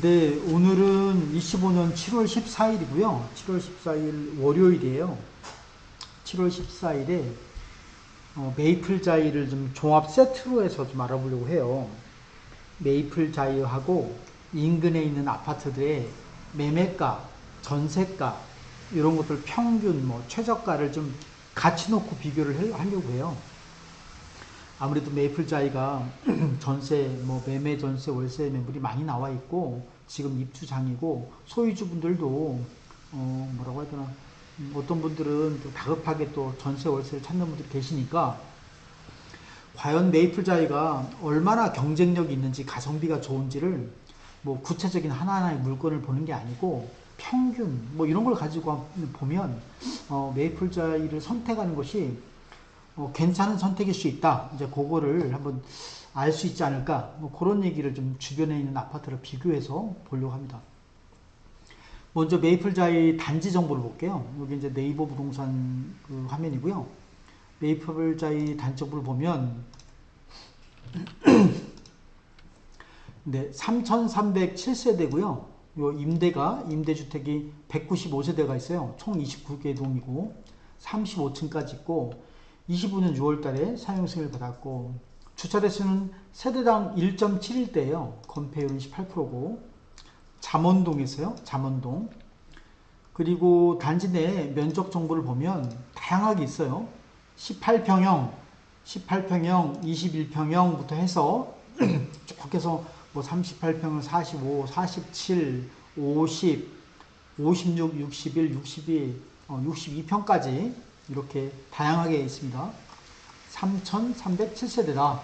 네, 오늘은 25년 7월 14일이고요. 7월 14일 월요일이에요. 7월 14일에 어, 메이플 자이를 좀 종합 세트로 해서 좀 알아보려고 해요. 메이플 자이하고 인근에 있는 아파트들의 매매가, 전세가 이런 것들 평균 뭐 최저가를 좀 같이 놓고 비교를 해- 하려고 해요. 아무래도 메이플 자이가 전세, 뭐 매매 전세, 월세 매물이 많이 나와 있고 지금 입주장이고 소유주분들도 어 뭐라고 해야 되나 음, 어떤 분들은 또 다급하게 또 전세 월세를 찾는 분들이 계시니까 과연 메이플 자이가 얼마나 경쟁력이 있는지 가성비가 좋은지를 뭐 구체적인 하나하나의 물건을 보는 게 아니고 평균 뭐 이런 걸 가지고 보면 어 메이플 자이를 선택하는 것이 어, 괜찮은 선택일 수 있다. 이제 그거를 한번 알 수 있지 않을까. 뭐 그런 얘기를 좀 주변에 있는 아파트를 비교해서 보려고 합니다. 먼저 메이플자이 단지 정보를 볼게요. 여기 이제 네이버 부동산 그 화면이고요. 메이플자이 단지 정보를 보면 네, 3,307세대고요. 요 임대가 임대주택이 195세대가 있어요. 총 29개 동이고 35층까지 있고 25년 6월달에 사용 승인을 받았고 주차 대수는 세대당 1.71대예요. 건폐율은 18%고 잠원동에서요. 잠원동 그리고 단지 내 면적 정보를 보면 다양하게 있어요. 18평형, 18평형, 21평형부터 해서 쭉 해서 뭐 38평형, 45, 47, 50, 56, 61, 62, 어, 62평까지 이렇게 다양하게 있습니다. 3,307세대다.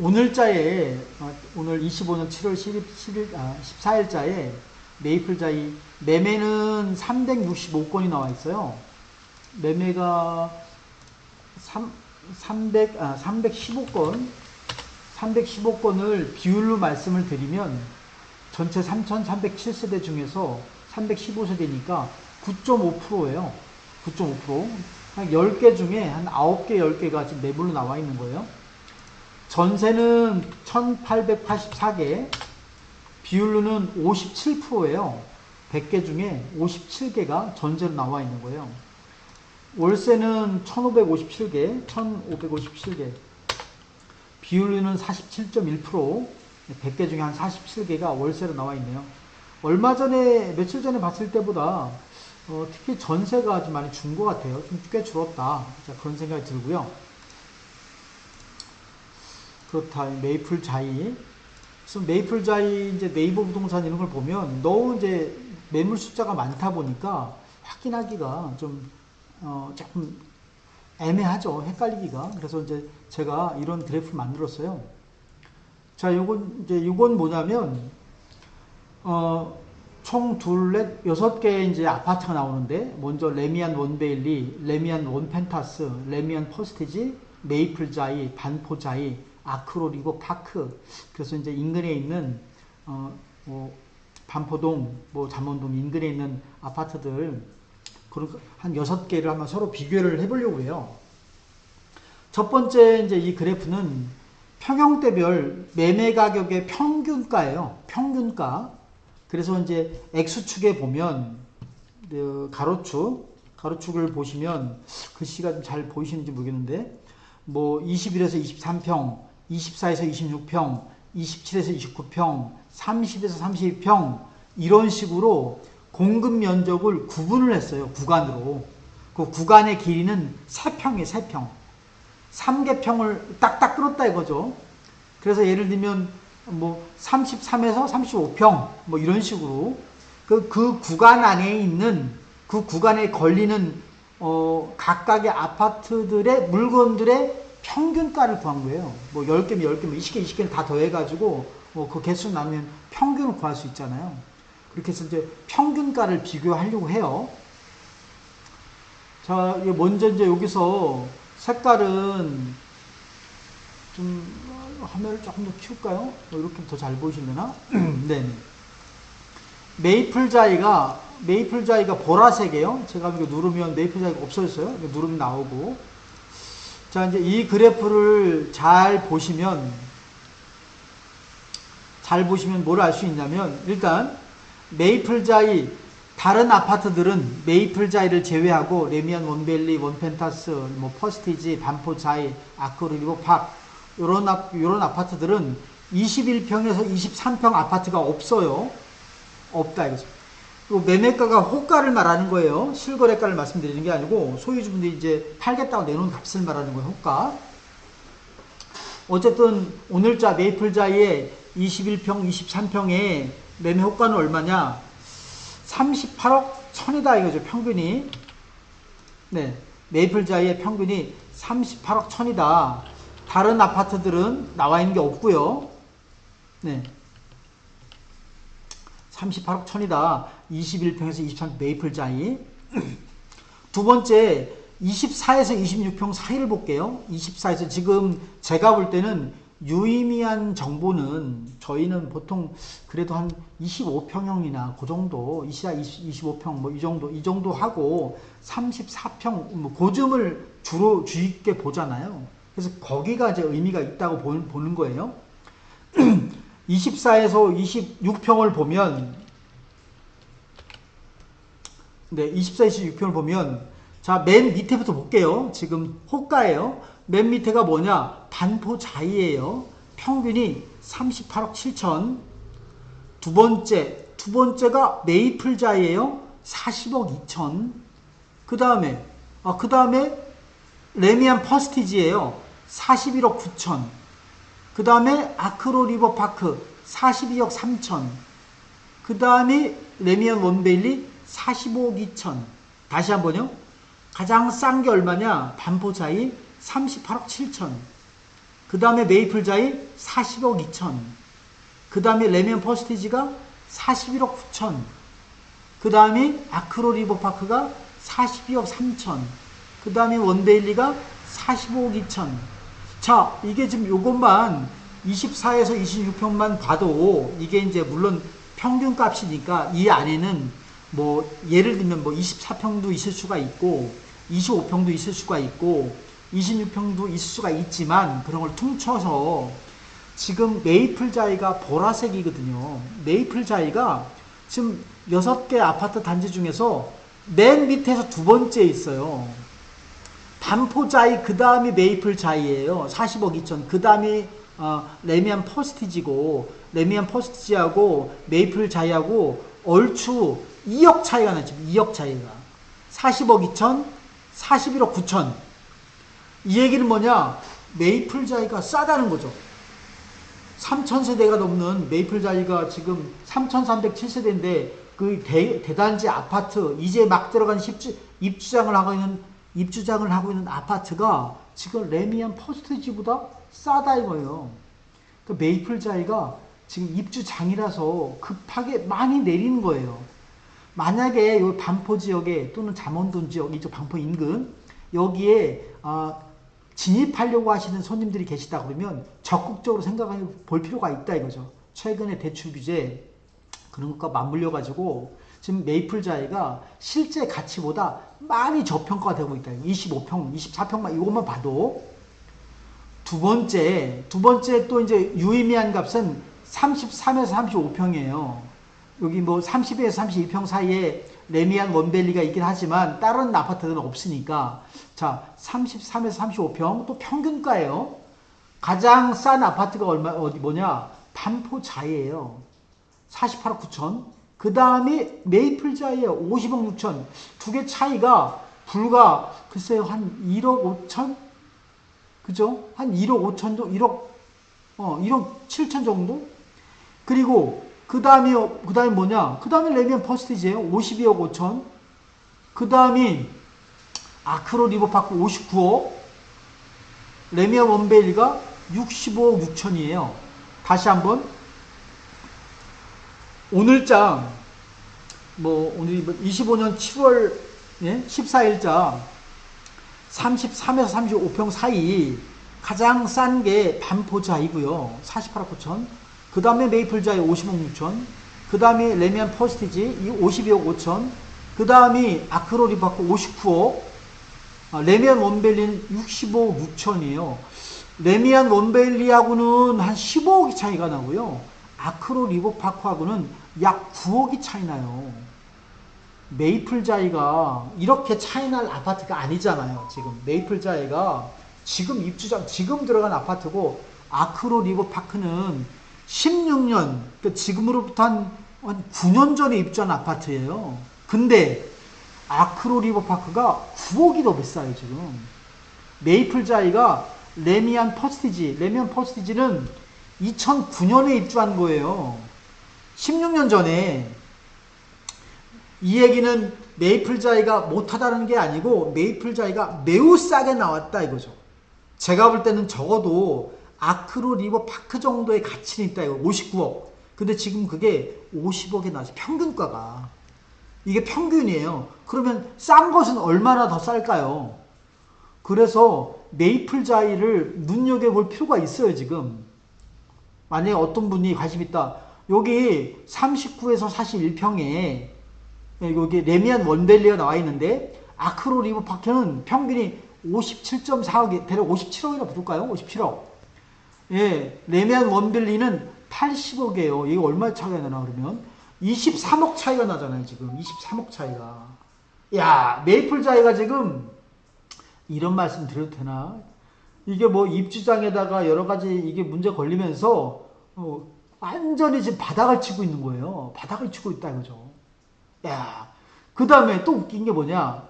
오늘자에 어, 오늘 25년 7월 10일, 10일 아, 14일자에 메이플자이 매매는 365건이 나와 있어요. 매매가 3, 300, 아, 315건, 315건을 비율로 말씀을 드리면 전체 3,307세대 중에서 315세대니까 9.5%예요. 9.5%. 한 10개 중에 한 9개, 10개가 지금 매물로 나와 있는 거예요. 전세는 1884개, 비율로는 57%예요. 100개 중에 57개가 전세로 나와 있는 거예요. 월세는 1557개, 1557개. 비율로는 47.1%, 100개 중에 한 47개가 월세로 나와 있네요. 얼마 전에, 며칠 전에 봤을 때보다 어, 특히 전세가 좀 많이 준 것 같아요. 좀 꽤 줄었다. 자, 그런 생각이 들고요. 그렇다. 메이플 자이. 그래서 메이플 자이 이제 네이버 부동산 이런 걸 보면 너무 이제 매물 숫자가 많다 보니까 확인하기가 좀, 어, 조금 애매하죠. 헷갈리기가. 그래서 이제 제가 이런 그래프를 만들었어요. 자, 요건 이제 요건 뭐냐면, 어, 총 둘 넷 여섯 개의 이제 아파트가 나오는데 먼저 레미안 원베일리, 레미안 원펜타스, 레미안 퍼스티지, 메이플자이, 반포자이, 아크로리고 파크. 그래서 이제 인근에 있는 어 뭐 반포동, 뭐 잠원동 인근에 있는 아파트들 그런 한 여섯 개를 한번 서로 비교를 해보려고 해요. 첫 번째 이제 이 그래프는 평형대별 매매 가격의 평균가예요. 평균가. 그래서 이제 X축에 보면 그 가로축, 가로축을 보시면 글씨가 좀 잘 보이시는지 모르겠는데 뭐 21에서 23평, 24에서 26평, 27에서 29평, 30에서 32평 이런 식으로 공급 면적을 구분을 했어요. 구간으로. 그 구간의 길이는 3평이에요. 3평. 3개평을 딱딱 끌었다 이거죠. 그래서 예를 들면 뭐 33에서 35평 뭐 이런 식으로 그, 그 구간 안에 있는 그 구간에 걸리는 어, 각각의 아파트들의 물건들의 평균가를 구한 거예요. 뭐 10개면 10개면 20개, 20개를 다 더해가지고 뭐 그 개수 나누면 평균을 구할 수 있잖아요. 그렇게 해서 이제 평균가를 비교하려고 해요. 자, 먼저 이제 여기서 색깔은 좀 화면을 조금 더 키울까요? 뭐 이렇게 더 잘 보이시려나? 네네. 메이플 자이가 메이플 자이가 보라색이에요. 제가 이거 누르면 메이플 자이가 없어졌어요. 누르면 나오고. 자 이제 이 그래프를 잘 보시면 잘 보시면 뭘 알 수 있냐면 일단 메이플 자이 다른 아파트들은 메이플 자이를 제외하고 레미안 원벨리, 원펜타스, 뭐 퍼스티지, 반포 자이, 아크로 리버 팍 요런 아, 요런 아파트들은 21평에서 23평 아파트가 없어요. 없다 이거죠. 그리고 매매가가 호가를 말하는 거예요. 실거래가를 말씀드리는 게 아니고 소유주분들이 이제 팔겠다고 내놓은 값을 말하는 거예요. 호가. 어쨌든 오늘자 메이플자의 21평, 23평의 매매 호가는 얼마냐? 38억 천이다 이거죠. 평균이. 네. 메이플자의 평균이 38억 천이다. 다른 아파트들은 나와 있는 게 없고요. 네. 38억 천이다. 21평에서 23평 메이플 자이. 두 번째 24에서 26평 사이를 볼게요. 24에서 지금 제가 볼 때는 유의미한 정보는 저희는 보통 그래도 한 25평형이나 그 정도 24, 20, 25평 뭐 이 정도 이 정도 하고 34평 뭐 고점을 주로 주의 있게 보잖아요. 그래서 거기가 이제 의미가 있다고 보- 보는 거예요. 24에서 26평을 보면 네, 24에서 26평을 보면 자, 맨 밑에부터 볼게요. 지금 호가예요. 맨 밑에가 뭐냐? 반포 자이예요. 평균이 38억 7천. 두 번째, 두 번째가 메이플 자이예요. 40억 2천. 그 다음에, 아, 그 다음에 레미안 퍼스티지예요. 41억 9천. 그 다음에 아크로 리버파크 42억 3천. 그 다음에 레미안 원베일리 45억 2천. 다시 한번요. 가장 싼 게 얼마냐? 반포자이 38억 7천. 그 다음에 메이플자이 40억 2천. 그 다음에 레미안 퍼스티지가 41억 9천. 그 다음에 아크로 리버파크가 42억 3천. 그 다음에 원데일리가 45억 2천. 자, 이게 지금 요것만 24에서 26평만 봐도 이게 이제 물론 평균 값이니까 이 안에는 뭐 예를 들면 뭐 24평도 있을 수가 있고 25평도 있을 수가 있고 26평도 있을 수가 있지만 그런 걸 퉁쳐서 지금 메이플 자이가 보라색이거든요. 메이플 자이가 지금 6개 아파트 단지 중에서 맨 밑에서 두 번째 있어요. 반포자이 그 다음이 메이플 자이예요. 40억 2천. 그 다음이 어, 레미안 퍼스티지고 레미안 퍼스티지하고 메이플 자이하고 얼추 2억 차이가 나죠. 2억 차이가. 40억 2천, 41억 9천. 이 얘기는 뭐냐? 메이플 자이가 싸다는 거죠. 3,000세대가 넘는 메이플 자이가 지금 3,307세대인데 그 대, 대단지 아파트 이제 막 들어간 입주, 입주장을 하고 있는 입주장을 하고 있는 아파트가 지금 레미안 퍼스트지보다 싸다 이거예요. 그 메이플 자이가 지금 입주장이라서 급하게 많이 내리는 거예요. 만약에 요 반포 지역에 또는 잠원동 지역 이쪽 반포 인근 여기에 아, 진입하려고 하시는 손님들이 계시다 그러면 적극적으로 생각해 볼 필요가 있다 이거죠. 최근에 대출 규제 그런 것과 맞물려 가지고 지금 메이플 자이가 실제 가치보다 많이 저평가가 되고 있다. 25평, 24평만 이것만 봐도 두 번째, 두 번째 또 이제 유의미한 값은 33에서 35평이에요. 여기 뭐 30에서 32평 사이에 레미안 원벨리가 있긴 하지만 다른 아파트들은 없으니까 자 33에서 35평 또 평균가예요. 가장 싼 아파트가 얼마 어디 뭐냐 반포 자이예요. 48억 9천. 그 다음에 메이플자이에요. 50억 6천. 두 개 차이가 불과 글쎄요 한 1억 5천 그죠? 한 1억 5천 정도, 1억, 어, 1억 7천 정도? 그리고, 그 다음이, 그 다음이 뭐냐? 그 다음에 레미안 퍼스티지예요 52억 5천. 그 다음이, 아크로 리버파크 59억. 레미안 원베일리가 65억 6천이에요. 다시 한번. 오늘장, 뭐, 오늘이 25년 7월 예? 14일자 33에서 35평 사이 가장 싼 게 반포자이고요. 48억 9천. 그 다음에 메이플자이 50억 6천. 그 다음에 레미안 퍼스티지 이 52억 5천. 그 다음이 아크로 리바크 59억. 아, 레미안 원벨리는 65억 6천이에요. 레미안 원벨리하고는 한 15억이 차이가 나고요. 아크로 리버파크하고는 약 9억이 차이 나요. 메이플자이가 이렇게 차이날 아파트가 아니잖아요. 지금 메이플자이가 지금 입주장 지금 들어간 아파트고 아크로 리버파크는 16년 그러니까 지금으로부터 한, 한 9년 전에 입주한 아파트예요. 근데 아크로 리버파크가 9억이 더 비싸요 지금. 메이플자이가 레미안 퍼스티지 레미안 퍼스티지는 2009년에 입주한 거예요. 16년 전에 이 얘기는 메이플자이가 못하다는 게 아니고 메이플자이가 매우 싸게 나왔다 이거죠. 제가 볼 때는 적어도 아크로 리버 파크 정도의 가치는 있다 이거 59억. 근데 지금 그게 50억에 나왔어요. 평균가가. 이게 평균이에요. 그러면 싼 것은 얼마나 더 쌀까요? 그래서 메이플자이를 눈여겨볼 필요가 있어요 지금. 만약에 어떤 분이 관심 있다. 여기 39에서 41평에 여기 레미안 원밸리가 나와 있는데 아크로 리버 파크는 평균이 57.4억, 대략 57억이나 붙을까요? 57억. 예, 레미안 원밸리는 80억이에요. 이게 얼마 차이가 나나 그러면 23억 차이가 나잖아요 지금 23억 차이가. 야 메이플 자이가 지금 이런 말씀 드려도 되나? 이게 뭐 입주장에다가 여러 가지 이게 문제 걸리면서 어, 완전히 지금 바닥을 치고 있는 거예요. 바닥을 치고 있다 이거죠. 야, 그 다음에 또 웃긴 게 뭐냐?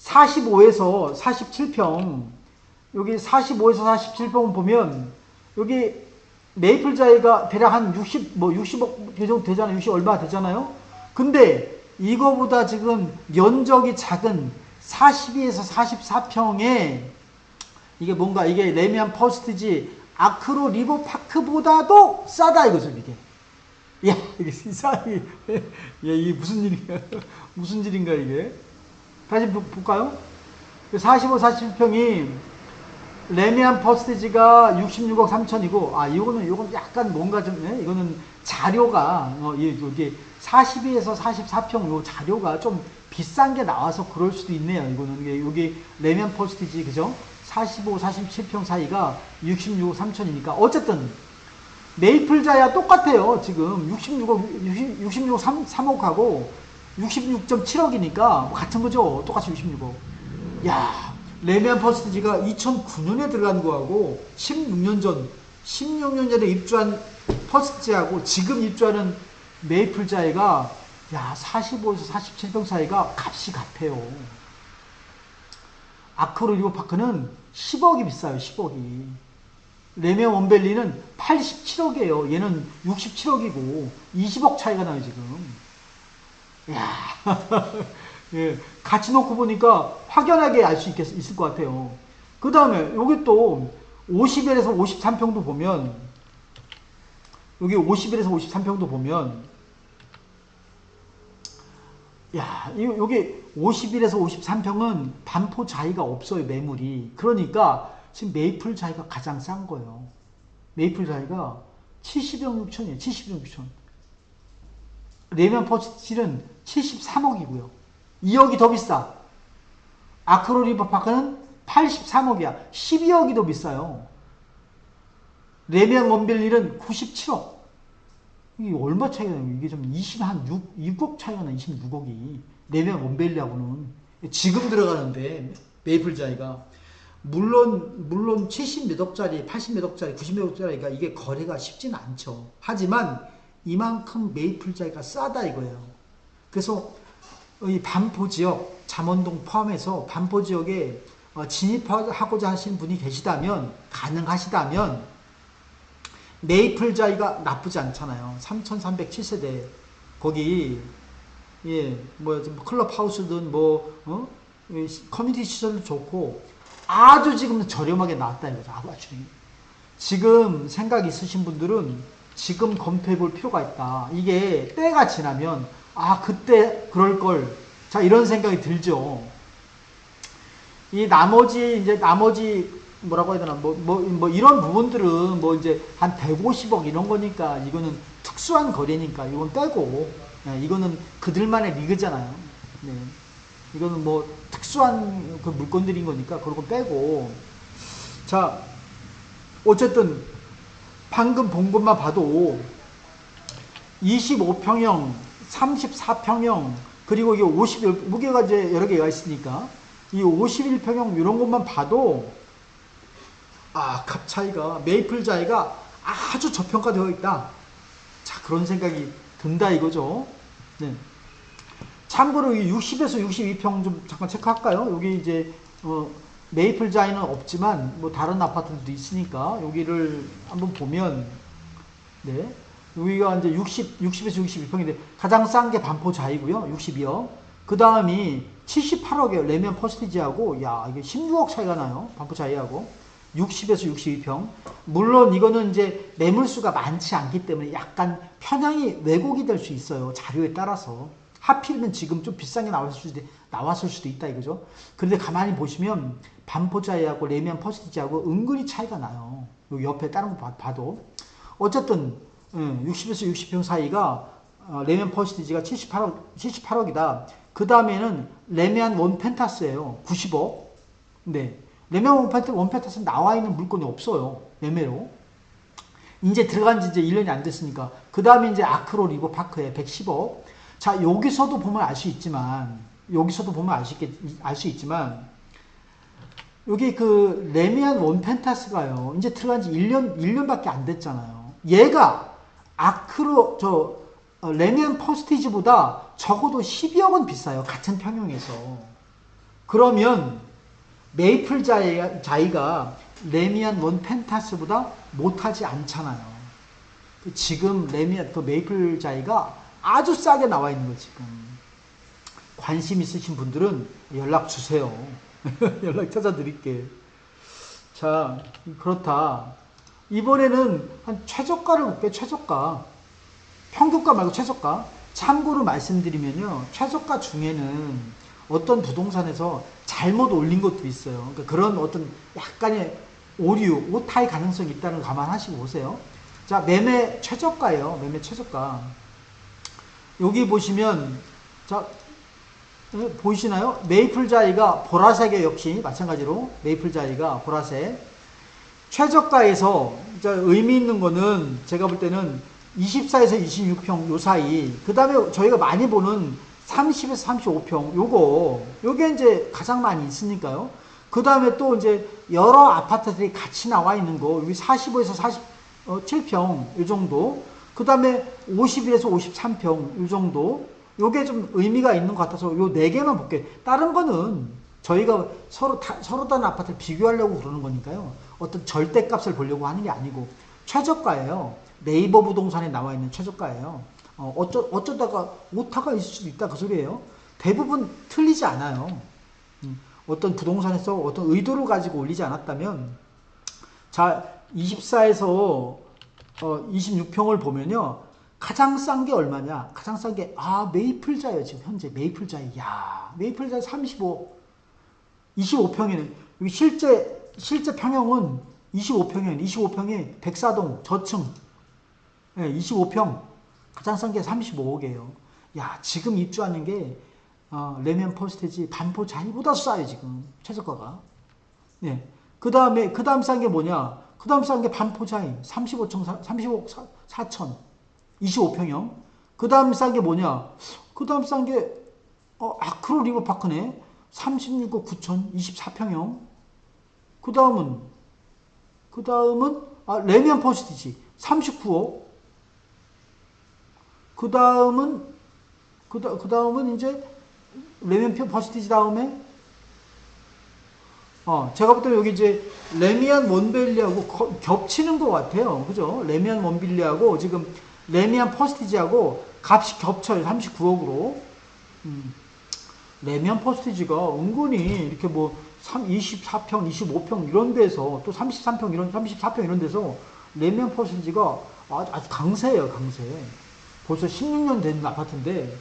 45에서 47평 여기 45에서 47평 보면 여기 메이플자이가 대략 한 60, 뭐 60억 정도 되잖아요. 60 얼마 되잖아요. 근데 이거보다 지금 면적이 작은 42에서 44평에 이게 뭔가 이게 레미안 퍼스트지 아크로 리버 파크보다도 싸다 이거죠 이게. 야 이게 이상이 얘이 무슨 일인가 무슨 일인가 이게. 다시 보- 볼까요? 45, 47평이 레미안 퍼스티지가 66억 3천이고 아 이거는 이건 약간 뭔가 좀 예? 이거는 자료가 어, 이- 여기 42에서 44평 요 자료가 좀 비싼 게 나와서 그럴 수도 있네요. 이거는 이게 여기 레미안 퍼스티지 그죠? 45, 47평 사이가 66억 3천이니까 어쨌든 메이플자야 똑같아요. 지금 66억 60, 66억 3, 3억하고 66.7억이니까 같은 거죠. 똑같이 66억. 야, 레미안 퍼스티지가 2009년에 들어간 거하고 16년 전, 16년 전에 입주한 퍼스티지하고 지금 입주하는 메이플자이가 야, 45에서 47평 사이가 값이 같아요. 아크로 리버파크는 10억이 비싸요, 10억이. 레미안 원밸리는 87억이에요. 얘는 67억이고 20억 차이가 나요, 지금. 야, 예, 같이 놓고 보니까 확연하게 알 수 있을 것 같아요. 그 다음에 여기 또 50일에서 53평도 보면 여기 50일에서 53평도 보면 야, 이- 여기 51에서 53평은 반포 자이가 없어요, 매물이. 그러니까 지금 메이플 자이가 가장 싼 거예요. 메이플 자이가 70억 6천이에요, 70억 6천. 레미안 퍼스틸은 73억이고요. 2억이 더 비싸. 아크로 리버파크는 83억이야. 12억이 더 비싸요. 레미안 원빌리는 97억. 이게 얼마 차이가 나요? 이게 좀 20, 한 6, 6억 차이가 나, 26억이. 레미안 원벨리하고는. 지금 들어가는데, 메이플자이가. 물론, 물론 70 몇 억짜리, 80 몇 억짜리, 90 몇 억짜리가 이게 거래가 쉽진 않죠. 하지만 이만큼 메이플자이가 싸다 이거예요. 그래서 이 반포 지역, 잠원동 포함해서 반포 지역에 어, 진입하고자 하시는 분이 계시다면, 가능하시다면, 메이플 자이가 나쁘지 않잖아요. 3,307세대. 거기, 예, 뭐, 좀 클럽 하우스든 뭐, 어? 커뮤니티 시설도 좋고, 아주 지금 저렴하게 나왔다 이거죠. 아주. 지금 생각 있으신 분들은 지금 검토해 볼 필요가 있다. 이게 때가 지나면, 아, 그때 그럴 걸. 자, 이런 생각이 들죠. 이 나머지, 이제 나머지, 뭐라고 해야 되나, 뭐, 뭐, 뭐, 이런 부분들은 뭐 이제 한 150억 이런 거니까 이거는 특수한 거래니까 이건 빼고, 네, 이거는 그들만의 리그잖아요. 네. 이거는 뭐 특수한 그 물건들인 거니까 그런 거 빼고. 자, 어쨌든 방금 본 것만 봐도 25평형, 34평형, 그리고 이게 50, 무게가 이제 여러 개가 있으니까 이 51평형 이런 것만 봐도 아, 값 차이가, 메이플 차이가 아주 저평가되어 있다. 자, 그런 생각이 든다 이거죠. 네. 참고로 이 60에서 62평 좀 잠깐 체크할까요? 여기 이제 어, 메이플 자이는 없지만 뭐 다른 아파트들도 있으니까 여기를 한번 보면 네. 여기가 이제 60, 60에서 62평인데 가장 싼 게 반포 자이고요. 62억. 그 다음이 78억이에요. 레면 퍼스티지하고 야 이게 16억 차이가 나요. 반포 자이하고 60에서 62평. 물론 이거는 이제 매물수가 많지 않기 때문에 약간 편향이 왜곡이 될 수 있어요. 자료에 따라서. 하필이면 지금 좀 비싼 게 나왔을 수도, 나왔을 수도 있다 이거죠. 그런데 가만히 보시면 반포자이하고 레미안 퍼스티지하고 은근히 차이가 나요. 요 옆에 다른 거 봐- 봐도. 어쨌든 60에서 60평 사이가 어, 레미안 퍼스티지가 78억, 78억이다. 그 다음에는 레미안 원 펜타스예요. 90억. 네. 레미안 원, 펜타, 원 펜타스는 나와 있는 물건이 없어요. 매매로. 이제 들어간 지 이제 1년이 안 됐으니까. 그 다음에 이제 아크로 리버 파크에 110억. 자, 여기서도 보면 알 수 있지만, 여기서도 보면 알수 있겠, 알수 있지만, 여기 그 레미안 원 펜타스가요. 이제 들어간 지 1년, 1년밖에 안 됐잖아요. 얘가 아크로, 저, 어, 레미안 퍼스티지보다 적어도 12억은 비싸요. 같은 평형에서. 그러면 메이플 자이, 자이가 레미안 원 펜타스보다 못하지 않잖아요. 그 지금 레미안, 그 메이플 자이가 아주 싸게 나와 있는 거 지금. 관심 있으신 분들은 연락 주세요. 연락 찾아드릴게. 자, 그렇다. 이번에는 한 최저가를 볼게요. 최저가. 평균가 말고 최저가. 참고로 말씀드리면요. 최저가 중에는 어떤 부동산에서 잘못 올린 것도 있어요. 그러니까 그런 어떤 약간의 오류, 오타의 가능성이 있다는 거 감안하시고 보세요. 자, 매매 최저가예요. 매매 최저가. 여기 보시면, 자, 어, 보이시나요? 메이플 자이가 보라색에 역시 마찬가지로 메이플 자이가 보라색. 최저가에서 자, 의미 있는 거는 제가 볼 때는 24에서 26평 요 사이. 그 다음에 저희가 많이 보는 30에서 35평 요거 요게 이제 가장 많이 있으니까요. 그 다음에 또 이제 여러 아파트들이 같이 나와 있는 거 여기 45에서 47평 요 정도. 그 다음에 51에서 53평 요 정도. 요게 좀 의미가 있는 것 같아서 요 네 개만 볼게요. 다른 거는 저희가 서로 다, 서로 다른 아파트를 비교하려고 그러는 거니까요. 어떤 절대값을 보려고 하는 게 아니고 최저가예요. 네이버 부동산에 나와 있는 최저가예요. 어, 어쩌, 어쩌다가 오타가 있을 수도 있다 그 소리예요. 대부분 틀리지 않아요. 음, 어떤 부동산에서 어떤 의도를 가지고 올리지 않았다면 자 24에서 어, 26평을 보면요. 가장 싼 게 얼마냐? 가장 싼 게, 아, 메이플자예요, 지금 현재. 메이플자이. 야 메이플자 35, 25평이네. 여기 실제, 실제 평형은 25평이에요. 25평이 백사동, 저층. 예, 25평. 게 35억이에요. 야, 지금 입주하는 게, 어, 레면 퍼스테지 반포 자이보다 싸요, 지금. 최저가가. 네. 그 다음에, 그 다음 싼 게 뭐냐? 그 다음 싼 게 반포 자이. 35층, 35억 4천. 25평형. 그 다음 싼 게 뭐냐? 그 다음 싼 게, 어, 아크로 리버파크네. 36억 9천, 24평형. 그 다음은, 그 다음은, 아, 레미안 퍼스티지. 39억. 그 다음은, 그, 다, 그 다음은 이제, 레미안 퍼스티지 다음에, 어, 제가 볼 때는 여기 이제, 레미안 원벨리하고 거- 겹치는 것 같아요. 그죠? 레미안 원빌리하고 지금, 레미안 퍼스티지하고 값이 겹쳐요. 39억으로. 음. 레미안 퍼스티지가 은근히 이렇게 뭐 3, 24평, 25평 이런 데서 또 33평 이런 34평 이런 데서 레미안 퍼스티지가 아주 강세예요, 강세. 벌써 16년 된 아파트인데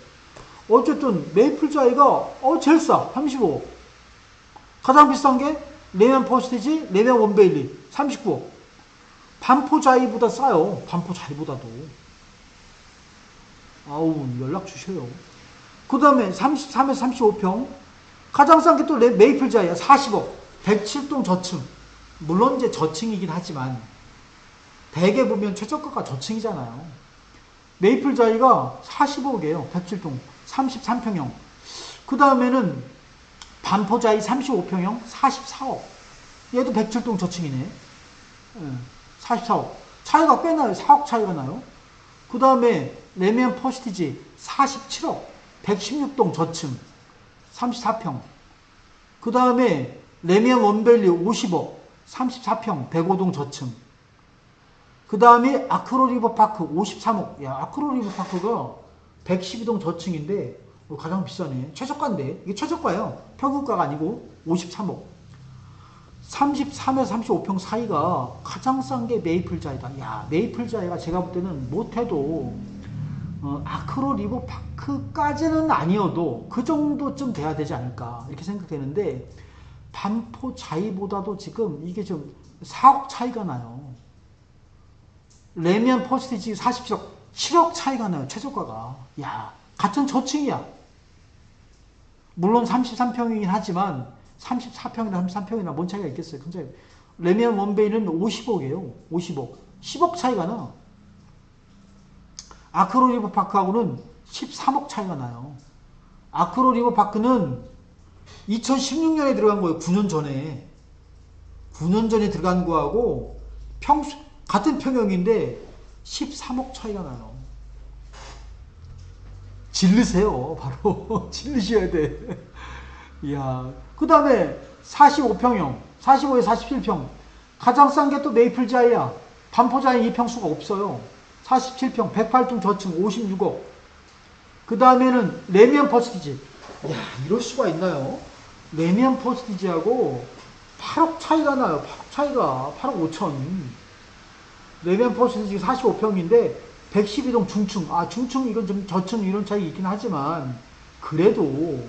어쨌든 메이플 자이가 어 제일 싸. 35억. 가장 비싼 게 레미안 퍼스티지, 레미안 원베일리 39억. 반포 자이보다 싸요. 반포 자이보다도. 아우 연락 주셔요. 그 다음에 33에서 35평 가장 싼 게 또 메이플 자이야 40억 107동 저층 물론 이제 저층이긴 하지만 대개 보면 최저가가 저층이잖아요 메이플 자이가 40억이에요. 107동 33평형. 그 다음에는 반포 자이 35평형 44억. 얘도 107동 저층이네. 예, 44억. 차이가 꽤 나요. 4억 차이가 나요. 그 다음에 레미안 퍼시티지 47억. 116동 저층 34평. 그 다음에 레미안 원밸리 50억. 34평 105동 저층. 그 다음에 아크로 리버파크 53억. 야, 아크로 리버파크가 112동 저층인데 어, 가장 비싸네. 최저가인데. 이게 최저가예요. 평균가가 아니고 53억. 33에서 35평 사이가 가장 싼 게 메이플자이다. 야, 메이플자이가 제가 볼 때는 못해도 어, 아크로 리버파크까지는 아니어도 그 정도쯤 돼야 되지 않을까 이렇게 생각되는데 반포 자이보다도 지금 이게 좀 4억 차이가 나요. 레미안 퍼스티지 47억, 7억 차이가 나요. 최저가가. 야, 같은 저층이야. 물론 33평이긴 하지만 34평이나 33평이나 뭔 차이가 있겠어요. 큰 차이. 레미안 원베이는 50억이에요. 50억. 10억 차이가 나. 아크로 리버 파크하고는 13억 차이가 나요. 아크로 리버 파크는 2016년에 들어간 거예요. 9년 전에. 9년 전에 들어간 거하고 평수 같은 평형인데 13억 차이가 나요. 질르세요. 바로 질르셔야 돼. 이야. 그 다음에 45평형, 45에 47평. 가장 싼 게 또 메이플자이야. 반포자이 이 평수가 없어요. 47평, 108동 저층 56억. 그 다음에는 레미안 퍼스티지. 야, 이럴 수가 있나요? 레미안 퍼스티지하고 8억 차이가 나요. 8억 차이가. 8억 5천. 레미안 퍼스티지 45평인데 112동 중층. 아, 중층 이건 좀 저층 이런 차이 있긴 하지만 그래도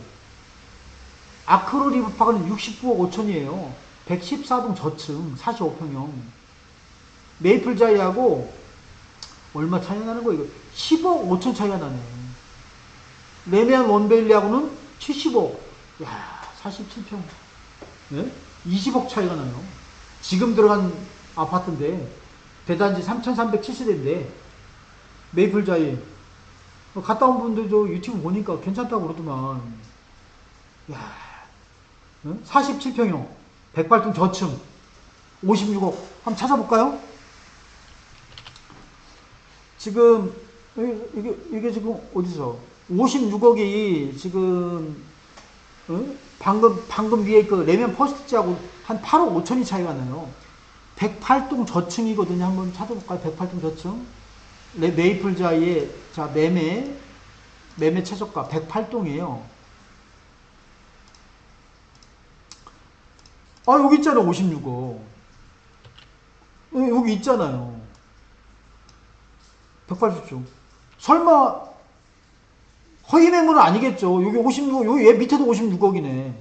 아크로 리브파크는 69억 5천이에요. 114동 저층 45평형. 메이플 자이하고 얼마 차이 나는 거예요? 이거 10억 5천 차이가 나네. 레미안 원벨리하고는 70억. 야, 47평. 네? 20억 차이가 나요. 지금 들어간 아파트인데 대단지 3,370대인데 메이플 자이 어, 갔다 온 분들도 유튜브 보니까 괜찮다고 그러더만. 야, 47평형, 108동 저층, 56억. 한번 찾아볼까요? 지금, 이게, 이게, 지금 어디서? 56억이 지금, 어? 방금, 방금 위에 그 레면 퍼스트하고 한 8억 5천이 차이가 나요. 108동 저층이거든요. 한번 찾아볼까요? 108동 저층. 레, 메이플자이의, 자, 매매, 매매 최저가 108동이에요. 아, 여기 있잖아, 56억. 어, 여기 있잖아요. 180조. 설마, 허위 매물은 아니겠죠. 여기 56억, 여기 얘 밑에도 56억이네.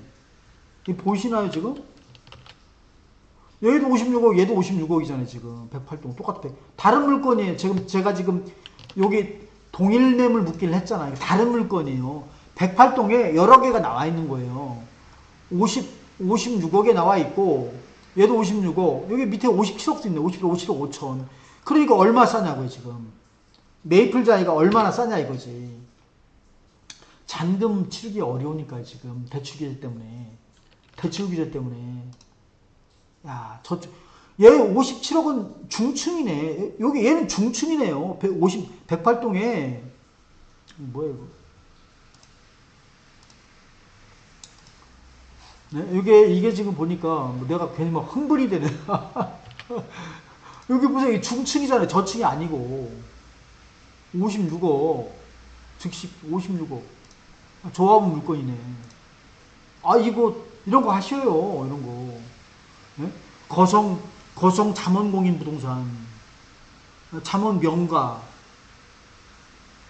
이 보이시나요, 지금? 여기도 56억, 얘도 56억이잖아요, 지금. 108동. 똑같아. 다른 물건이에요. 지금, 제가 지금, 여기 동일 매물 묻기를 했잖아요. 다른 물건이에요. 108동에 여러 개가 나와 있는 거예요. 50, 56억에 나와 있고 얘도 56억 여기 밑에 57억도 있네 57억 57억 5천 그러니까 얼마 싸냐고요 지금 메이플 자이가 얼마나 싸냐 이거지 잔금 치르기 어려우니까 지금 대출 규제 때문에 대출 규제 때문에 야 저 얘 57억은 중층이네 여기 얘는 중층이네요 150 108동에 뭐야 이거 네? 이게, 이게 지금 보니까 뭐 내가 괜히 막 흥분이 되네. 여기 보세요. 이 중층이잖아요. 저층이 아니고. 56억. 즉시 56억. 조합은 물건이네. 아, 이거, 이런 거 하셔요. 이런 거. 네? 거성, 거성 잠원공인 부동산. 잠원 명가.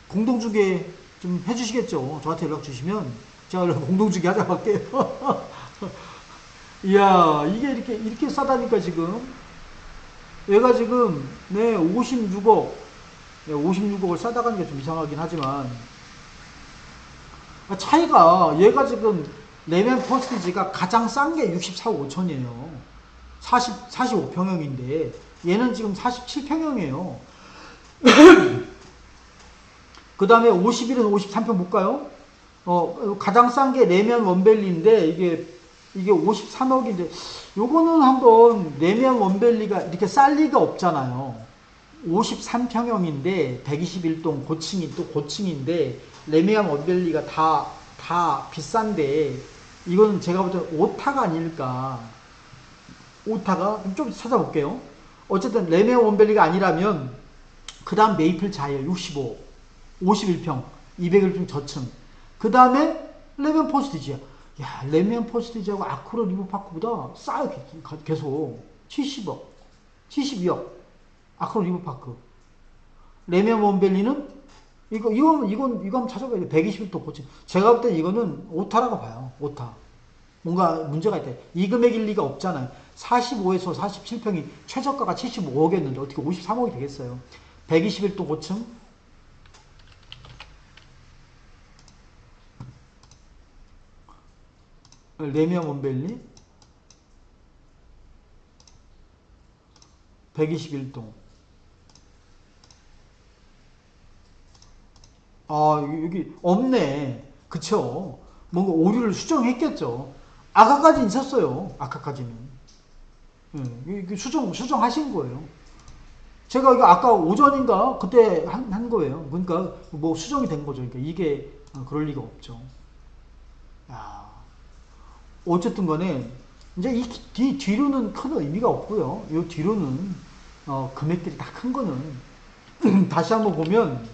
공동주게 좀 해주시겠죠. 저한테 연락 주시면 제가 공동주게 하자고 할게요. 이야, 이게 이렇게, 이렇게 싸다니까, 지금. 얘가 지금, 네, 56억. 네, 56억을 싸다 가는 게 좀 이상하긴 하지만. 아, 차이가, 얘가 지금, 레멘 퍼스티지가 가장 싼 게 64억 5천이에요. 40, 45평형인데, 얘는 지금 47평형이에요. 그 다음에 51은 53평 볼까요? 어, 가장 싼게 레면 원벨리인데, 이게, 이게 53억인데, 요거는 한번 레면 원벨리가 이렇게 쌀 리가 없잖아요. 53평형인데, 121동 고층이 또 고층인데, 레미안 원벨리가 다, 다 비싼데, 이거는 제가 볼 때는 오타가 아닐까. 오타가? 좀 찾아볼게요. 어쨌든 레미안 원벨리가 아니라면, 그 다음 메이플 자이어 65, 51평, 201평 저층. 그 다음에 레미안 포스티지야. 야, 레미안 포스티지하고 아크로 리버파크보다 싸요, 계- 계속. 70억, 72억. 아크로 리버파크. 레미안 원벨리는 이거 이건 이건 이거 한번 찾아봐야 돼. 121도 고치. 제가 볼 때 이거는 오타라고 봐요. 오타. 뭔가 문제가 있다. 이 금액일 리가 없잖아요. 45에서 47평이 최저가가 75억이었는데 어떻게 53억이 되겠어요? 121도 고층. 레미안 원벨리 121동. 아, 여기 없네. 그쵸? 뭔가 오류를 수정했겠죠. 아까까지 있었어요. 아까까지는. 예, 수정, 수정하신 거예요. 제가 이거 아까 오전인가 그때 한, 한 거예요. 그러니까 뭐 수정이 된 거죠. 그러니까 이게 어, 그럴 리가 없죠. 야, 어쨌든 간에 이제 이 뒤, 뒤로는 큰 의미가 없고요. 이 뒤로는 어, 금액들이 다 큰 거는 다시 한번 보면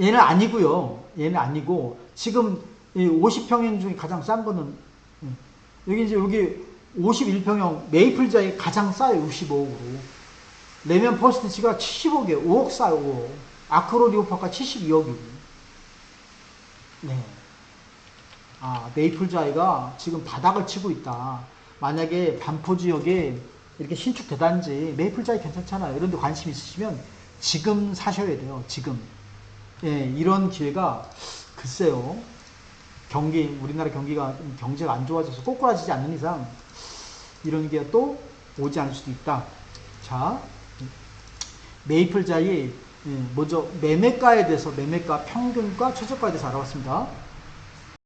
얘는 아니고요. 얘는 아니고 지금 이 50평형 중에 가장 싼 거는 음, 여기 이제 여기 51평형 메이플자이 가장 싸요. 65억으로. 레면 퍼스티치가 70억이에요. 5억 싸요. 5억. 아크로 리오파가 72억이고. 네. 아, 메이플자이가 지금 바닥을 치고 있다. 만약에 반포 지역에 이렇게 신축 대단지 메이플자이 괜찮잖아요. 이런 데 관심 있으시면 지금 사셔야 돼요. 지금. 예, 이런 기회가 글쎄요. 경기 우리나라 경기가 좀 경제가 안 좋아져서 꼬꾸라지지 않는 이상 이런 게 또 오지 않을 수도 있다. 자, 메이플자이 예, 먼저 매매가에 대해서 매매가 평균가 최저가에 대해서 알아봤습니다.